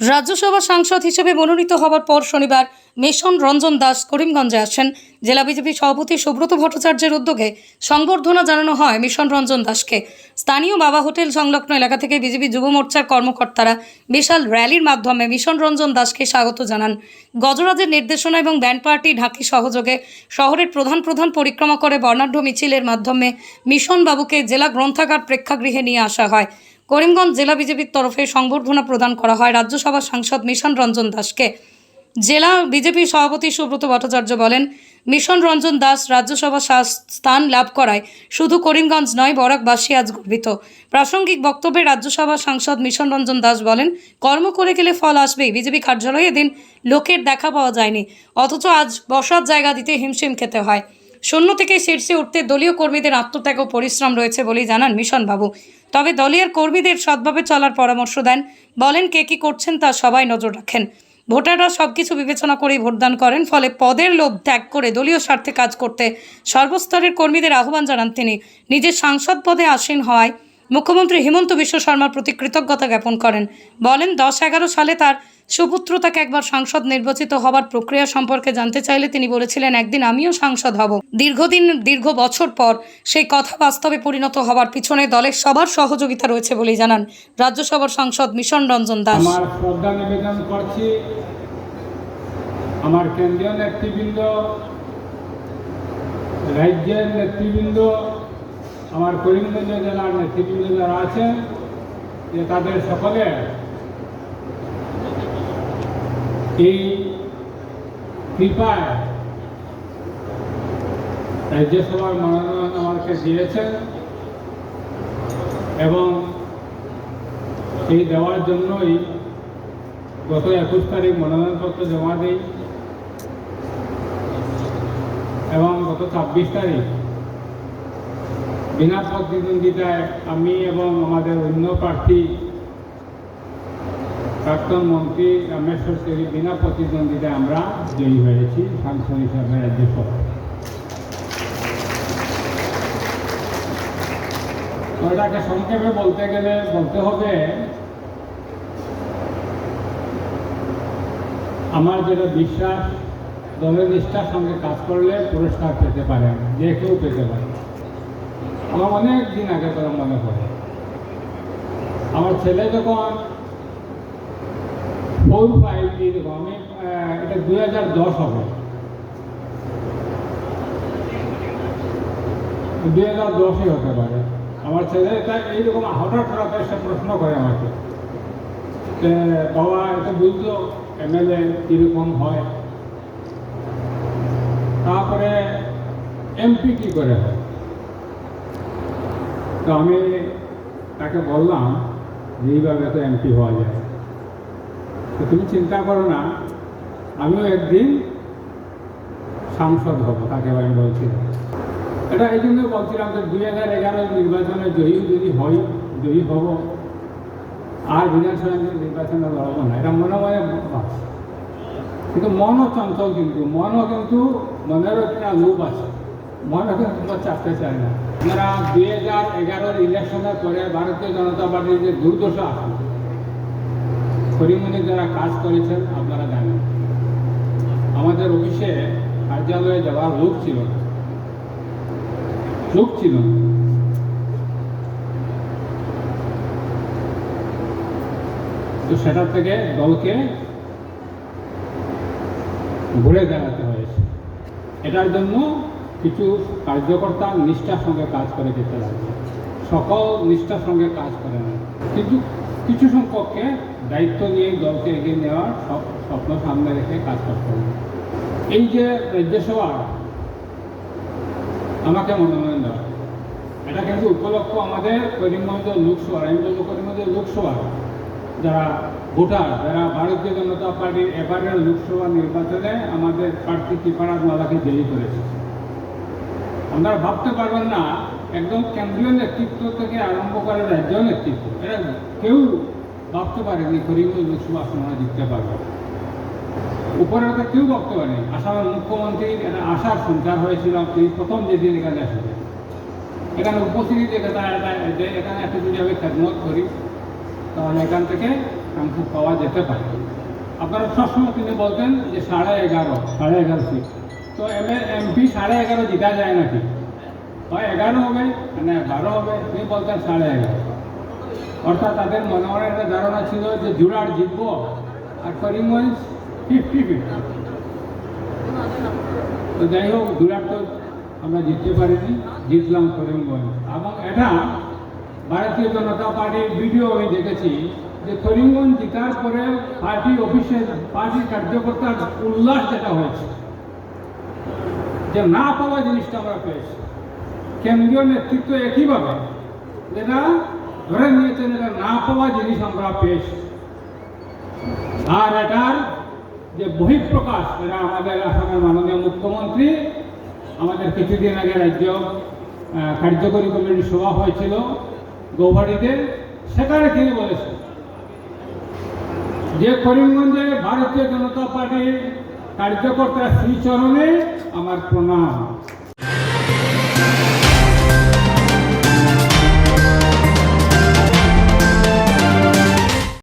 রাজ্যসভা সাংসদ হিসেবে মনোনীত হওয়ার পর শনিবার মিশন রঞ্জন দাস করিমগঞ্জে আসেন। জেলা বিজেপি সভাপতি সুব্রত ভট্টাচার্যের উদ্যোগে সংবর্ধনা জানানো হয় মিশন রঞ্জন দাসকে। স্থানীয় বাবা হোটেল সংলগ্ন এলাকা থেকে বিজেপি যুব মোর্চার কর্মকর্তারা বিশাল র্যালির মাধ্যমে মিশন রঞ্জন দাসকে স্বাগত জানান। গজরাজের নির্দেশনা এবং ব্যান্ড পার্টি ঢাকি সহযোগে শহরের প্রধান প্রধান পরিক্রমা করে বর্ণাঢ্য মিছিলের মাধ্যমে মিশন বাবুকে জেলা গ্রন্থাগার প্রেক্ষাগৃহে নিয়ে আসা হয়। করিমগঞ্জ জেলা বিজেপির তরফে সংবর্ধনা প্রদান করা হয় রাজ্যসভার সাংসদ মিশন রঞ্জন দাসকে। জেলা বিজেপি সভাপতি সুব্রত ভট্টাচার্য বলেন, মিশন রঞ্জন দাস রাজ্যসভা স্থান লাভ করায় শুধু করিমগঞ্জ নয়, বরাকবাসী আজ গর্বিত। প্রাসঙ্গিক বক্তব্যে রাজ্যসভা সাংসদ মিশন রঞ্জন দাস বলেন, কর্ম করে গেলে ফল আসবেই। বিজেপি কার্যালয়ে এদিন লোকের দেখা পাওয়া যায়নি। অথচ আজ বসার জায়গা দিতে হিমশিম খেতে হয়। শূন্য থেকে শীর্ষে উঠতে দলীয় কর্মীদের আত্মত্যাগ ও পরিশ্রম রয়েছে বলেই জানান মিশন বাবু তবে দলীয় কর্মীদের সৎভাবে চলার পরামর্শ দেন। বলেন, কে কী করছেন তা সবাই নজর রাখেন। ভোটাররা সব কিছু বিবেচনা করেই ভোটদান করেন, ফলে পদের লোভ ত্যাগ করে দলীয় স্বার্থে কাজ করতে সর্বস্তরের কর্মীদের আহ্বান জানান তিনি। নিজের সাংসদ পদে আসীন হওয়ায় মুখ্যমন্ত্রী হিমন্ত বিশ্ব শর্মার প্রতি কৃতজ্ঞতা জ্ঞাপন করেন। বলেন দশ এগারো সালে তার সুপুত্র তাকে একবার সাংসদ নির্বাচিত হবার প্রক্রিয়া সম্পর্কে জানতে চাইলে তিনি বলেছিলেন, একদিন আমিও সাংসদ হব। দীর্ঘদিন, দীর্ঘ বছর পর সেই কথা বাস্তবে পরিণত হবার পিছনে দলের সবার সহযোগিতা রয়েছে বলেই জানান রাজ্যসভার সাংসদ মিশন রঞ্জন দাস। আমার শ্রদ্ধা নিবেদন করছি আমার কেন্দ্রীয় নেতৃবৃন্দ, রাজ্যের নেতৃবৃন্দ আমার করিমগঞ্জ জেলার নেতৃবৃন্দ যারা আছেন, যে তাদের সকলে এই কৃপায় রাজ্যসভার মনোনয়ন আমাকে দিয়েছেন এবং এই দেওয়ার জন্যই গত একুশ তারিখ মনোনয়নপত্র জমা দিই এবং গত ছাব্বিশ তারিখ বিনা প্রতিদ্বন্দ্বিতায় আমি এবং আমাদের অন্য প্রার্থী প্রাক্তন মন্ত্রী রামেশ্বর তেরি বিনা প্রতিদ্বন্দ্বিতায় আমরা জয়ী হয়েছি সাংসদ হিসাবে রাজ্যসভা ওটাকে সংক্ষেপে বলতে গেলে বলতে হবে, আমার যেটা বিশ্বাস, দলের নিষ্ঠার সঙ্গে কাজ করলে পুরস্কার পেতে পারেন, যে কেউ পেতে পারে। আমার অনেক দিন আগে করে মনে পড়ে। আমার ছেলে যখন ফোর ফাইভ এরকম আমি এটা দুই হাজার দশ হবে। দুই হাজার দশই হতে পারে। আমার ছেলে এটা এইরকম হঠাৎ হঠাৎ এসে প্রশ্ন করে আমাকে যে, বাবা, এটা বুঝতো এমএলএ কীরকম হয়? তারপরে এমপি কী করে হয়? তো আমি তাকে বললাম যে এইভাবে তো এমপি হওয়া যায়। তো তুমি চিন্তা করো না, আমিও একদিন সাংসদ হব, তাকে আমি বলছিলাম। এটা এই জন্য বলছিলাম যে দুই হাজার এগারো নির্বাচনে জয়ী যদি হই, জয়ী হব, আর বিধানসভা নির্বাচনে লড়বো না। এটা মনে মনে। কিন্তু মনও চঞ্চল কিন্তু, মনও কিন্তু মনেরও একটা লোভ আছে। মনও কিন্তু চাপতে চায় না আপনারা দুই হাজার এগারোর ইলেকশনের পরে ভারতীয় জনতা পার্টির যে দুর্দশা আছে করিমগঞ্জে যারা কাজ করেছেন আপনারা জানেন। আমাদের অফিসে কার্যালয়ে যাওয়ার লোক ছিল লোক ছিল তো সেটা থেকে দলকে ঘুরে দাঁড়াতে হয়েছে। এটার জন্য কিছু কার্যকর্তা নিষ্ঠার সঙ্গে কাজ করে যেতে লাগবে সকল নিষ্ঠার সঙ্গে কাজ করে না। কিন্তু কিছু সংখ্যককে দায়িত্ব নিয়ে দলকে এগিয়ে নেওয়ার স্বপ- স্বপ্ন সামনে রেখে কাজ করতে হবে। এই যে রাজ্যসভা, আমাকে মনোনয়ন দেওয়া। এটা কিন্তু উপলক্ষ আমাদের করিমগঞ্জ লোকসভা আমি করিমগঞ্জ লোকসভা। যারা ভোটার, যারা ভারতীয় জনতা পার্টির এবারের লোকসভা নির্বাচনে আমাদের প্রার্থী কৃপারাজ মালাকে জয়ী করেছে। আপনারা ভাবতে পারবেন না, একদম কেন্দ্রীয় নেতৃত্ব থেকে আরম্ভ করে রাজ্য নেতৃত্ব এটা কেউ ভাবতে পারেনি লোকসভা আসন আমরা জিততে পারবে। উপরে তো কেউ ভাবতে পারেনি। আসামের মুখ্যমন্ত্রীর একটা আশার সঞ্চার হয়েছিল, তিনি প্রথম যেদিন এখানে এসেছেন এখানে উপস্থিতি দেখে তারা এখানে এত যদি আমি খেদমত করি, তাহলে এখান থেকে একাংশ পাওয়া যেতে পারে। আপনারা সবসময় তিনি বলতেন যে সাড়ে এগারো সাড়ে এগারো সিট তো এম এমপি সাড়ে এগারো জিতা যায় নাকি হয় এগারো হবে মানে বারো হবে তিনি বলতেন সাড়ে এগারো অর্থাৎ তাদের মনে মনে একটা ধারণা ছিল যে জুড়ার জিতব আর করিমগঞ্জ ফিফটি ফিফটি তো যাই হোক জুড়ার তো আমরা জিততে পারিনি জিতলাম করিমগঞ্জ এবং এটা ভারতীয় জনতা পার্টির ভিডিও আমি দেখেছি যে করিমগঞ্জ জিতার পরে পার্টি অফিসে পার্টির কার্যকর্তার উল্লাস যেটা হয়েছে যে না পাওয়া জিনিসটা আমরা পেয়েছি। কেন্দ্রীয় নেতৃত্ব একইভাবে যেটা ধরে নিয়েছেন এটা না পাওয়া জিনিস আমরা পেয়েছি। আর এটার যে বহিঃপ্রকাশ এটা আমাদের আসামের মাননীয় মুখ্যমন্ত্রী, আমাদের কিছুদিন আগে রাজ্য কার্যকরী কমিটির সভা হয়েছিল গৌহাটিতে, সেখানে তিনি বলেছেন যে করিমগঞ্জে ভারতীয় জনতা পার্টির কার্যকর্তা শ্রীচরণে আমার প্রণাম।